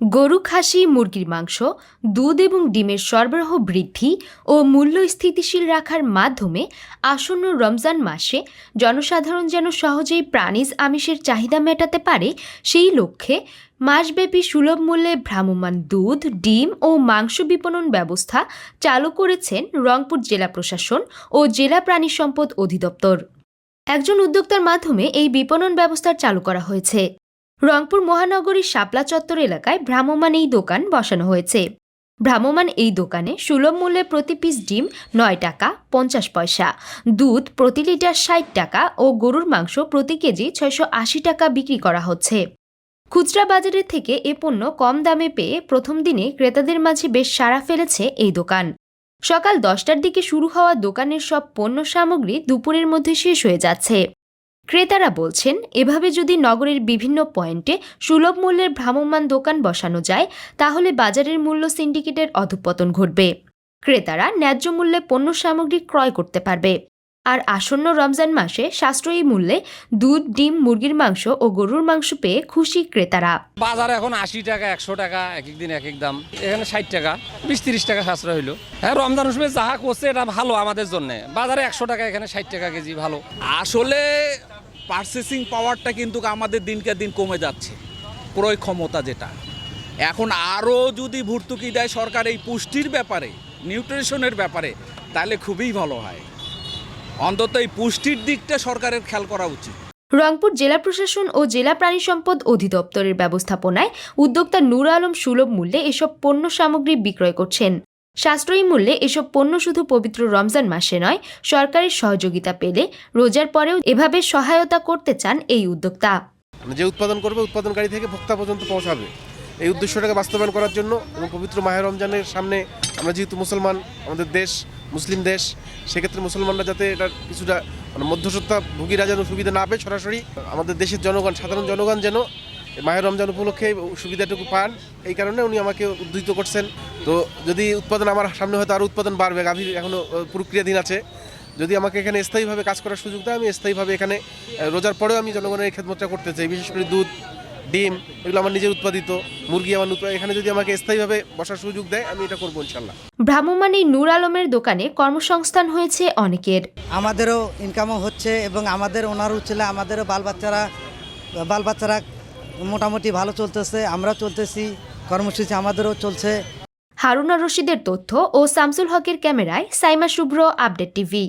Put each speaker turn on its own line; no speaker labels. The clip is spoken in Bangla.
গরু, খাসি, মুরগির মাংস, দুধ এবং ডিমের সরবরাহ বৃদ্ধি ও মূল্য স্থিতিশীল রাখার মাধ্যমে আসন্ন রমজান মাসে জনসাধারণ যেন সহজেই প্রাণীজ আমিষের চাহিদা মেটাতে পারে, সেই লক্ষ্যে মাসব্যাপী সুলভ মূল্যে ভ্রাম্যমাণ দুধ, ডিম ও মাংস বিপণন ব্যবস্থা চালু করেছেন রংপুর জেলা প্রশাসন ও জেলা প্রাণী সম্পদ অধিদপ্তর। একজন উদ্যোক্তার মাধ্যমে এই বিপণন ব্যবস্থা চালু করা হয়েছে। রংপুর মহানগরীর শাপলা চত্বর এলাকায় ভ্রাম্যমান এই দোকান বসানো হয়েছে। ভ্রাম্যমান এই দোকানে সুলভ মূল্যে প্রতি পিস ডিম নয় টাকা, পঞ্চাশ পয়সা, দুধ প্রতি লিটার ষাট টাকা ও গরুর মাংস প্রতি কেজি ছয়শো আশি টাকা বিক্রি করা হচ্ছে। খুচরা বাজারের থেকে এ পণ্য কম দামে পেয়ে প্রথম দিনে ক্রেতাদের মাঝে বেশ সাড়া ফেলেছে এই দোকান। সকাল দশটার দিকে শুরু হওয়া দোকানের সব পণ্য সামগ্রী দুপুরের মধ্যে শেষ হয়ে যাচ্ছে। ক্রেতারা বলছেন এভাবে যদি নগরের বিভিন্ন পয়েন্টে সুলভ মূল্যের ভ্রাম্যমান দোকান বসানো যায় তাহলে বাজারের মূল্য সিন্ডিকেটের অধঃপতন ঘটবে। ক্রেতারা ন্যায্য মূল্যে পণ্য সামগ্রী ক্রয় করতে পারবে। আর আসন্ন রমজান মাসে সাশ্রয়ী মূল্যে দুধ ডিম মুরগির মাংস ও গরুর মাংস পেয়ে খুশি ক্রেতারা।
বাজারে এখন আশি টাকা একশো টাকা এক এক দিন এক এক দাম। এখানে ষাট টাকা বিশ তিরিশ টাকা সাশ্রয় হইল। হ্যাঁ রমজান সময় যাহা করছে এটা ভালো আমাদের জন্য। বাজারে একশো টাকা এখানে ষাট টাকা কেজি ভালো।
আসলে পারচেসিং পাওয়ারটা কিন্তু আমাদের দিনকে দিন কমে যাচ্ছে। ক্রয় ক্ষমতা যেটা। এখন আরও যদি ভর্তুকি দেয় সরকার এই পুষ্টির ব্যাপারে, নিউট্রিশনের ব্যাপারে, তাহলে খুবই ভালো হয়। অন্তত এই পুষ্টির দিকটা সরকারের খেয়াল করা উচিত।
রংপুর জেলা প্রশাসন ও জেলা প্রাণী সম্পদ অধিদপ্তরের ব্যবস্থাপনায় উদ্যোক্তা নূর আলম সুলভ মূল্যে এসব পণ্য সামগ্রী বিক্রয় করছেন। সাশ্রয়ী মূল্যে এসব পণ্য শুধু পবিত্র রমজান মাসে নয়, সরকারের সহযোগিতা পেলে রোজার পরেও এভাবে সহায়তা করতে চান এই উদ্যোক্তা।
যে উৎপাদন করবে, উৎপাদনকারী থেকে ভোক্তা পর্যন্ত পৌঁছাবে। এই উদ্দেশ্যটাকে বাস্তবায়ন করার জন্য এবং পবিত্র মাহের রমজানের সামনে আমরা যেহেতু মুসলমান, আমাদের দেশ মুসলিম দেশ, সেক্ষেত্রে মুসলমানরা যাতে এটা কিছুটা মানে মধ্যসত্ত্বা ভুগিরা যেন সুবিধা না পায় সরাসরি আমাদের দেশের জনগণ, সাধারণ জনগণ যেন মাহের রমজান উপলক্ষে সুবিধাটুকু পান এই কারণে উনি আমাকে উদ্ধৃত করছেন। তো যদি উৎপাদন আমার সামনে হয়তো আরও উৎপাদন বাড়বে গাভীর এখনও প্রক্রিয়াধীন আছে। যদি আমাকে এখানে স্থায়ীভাবে কাজ করার সুযোগ দেয় আমি স্থায়ীভাবে এখানে রোজার পরেও আমি জনগণের এই খেদমতটা করতে চাই। বিশেষ করে দুধ ডিম এগুলো আমার নিজের উৎপাদিত মুরগি আমার এখানে যদি আমাকে স্থায়ীভাবে বসার সুযোগ দেয় আমি এটা করব ইনশাল্লাহ
ভ্রাম্যমাণ এই নূর আলমের দোকানে কর্মসংস্থান হয়েছে অনেকের।
আমাদেরও ইনকামও হচ্ছে এবং আমাদের ওনারও ছেলে আমাদেরও বাল বাচ্চারা বাল বাচ্চারা মোটামুটি ভালো চলতেছে, আমরা চলতেছি, কর্মসূচি আমাদেরও চলছে।
হারুনা রশিদের তথ্য ও শামসুল হকের ক্যামেরায় সাইমা শুভ্র, আপডেট টিভি।